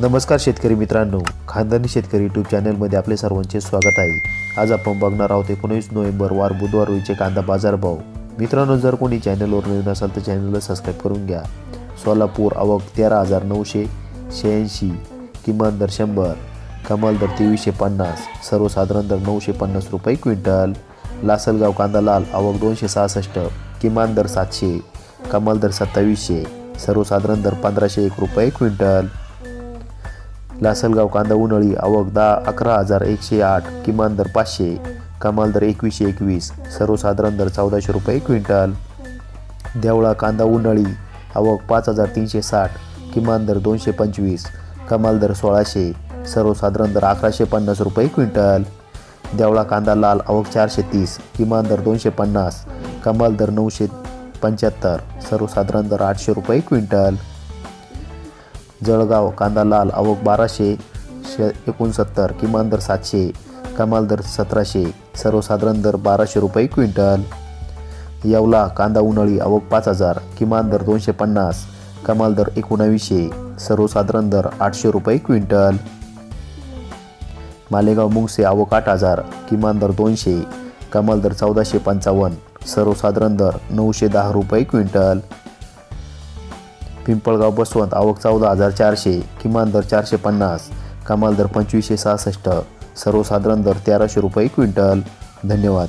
नमस्कार शेतकरी मित्रांनो. खानदानी शेतकरी यूट्यूब चॅनलमध्ये आपले सर्वांचे स्वागत आहे. आज आपण बघणार आहोत एकोणीस नोव्हेंबर वार बुधवार रोजीचे कांदा बाजारभाव मित्रांनो जर कोणी चॅनलवर नवीन असाल तर चॅनलला सबस्क्राईब करून घ्या. सोलापूर आवक तेरा हजार नऊशे शहाऐंशी किमान दर शंभर कमाल दर तेवीसशे पन्नास सर्वसाधारण दर नऊशे पन्नास रुपये क्विंटल. लासलगाव कांदा लाल आवक दोनशे सहासष्ट किमान दर सातशे कमाल दर सत्तावीसशे सर्वसाधारण दर पंधराशे एक रुपये क्विंटल. लासलगाव कांदा उन्हाळी आवक दहा अकरा हजार एकशे आठ किमान दर पाचशे कमाल दर एकवीसशे एकवीस सर्वसाधारण दर चौदाशे रुपये क्विंटल. देवळा कांदा उन्हाळी आवक पाच हजार तीनशे साठ किमान दर दोनशे पंचवीस कमाल दर सोळाशे सर्वसाधारण दर अकराशे पन्नास रुपये क्विंटल. देवळा कांदा लाल आवक चारशे तीस किमान दर दोनशे पन्नास कमाल दर नऊशे पंच्याहत्तर सर्वसाधारण दर आठशे रुपये क्विंटल. जळगाव कांदा लाल आवक बाराशे श एकोणसत्तर किमान दर सातशे कमाल दर सतराशे सर्वसाधारण दर बाराशे रुपये क्विंटल. येवला कांदा उन्हाळी आवक पाच हजार किमान दर दोनशे पन्नास कमाल दर एकोणावीसशे सर्वसाधारण दर आठशे रुपये क्विंटल. मालेगाव मुंगसे आवक आठ हजार किमान दर दोनशे कमाल दर चौदाशे पंचावन्न सर्वसाधारण दर नऊशे दहा रुपये क्विंटल. पिंपळगाव बसवंत आवक चौदा हजार चारशे किमान दर चारशे पन्नास कमाल दर पंचवीसशे सहासष्ट सर्वसाधारण दर तेराशे रुपये क्विंटल. धन्यवाद.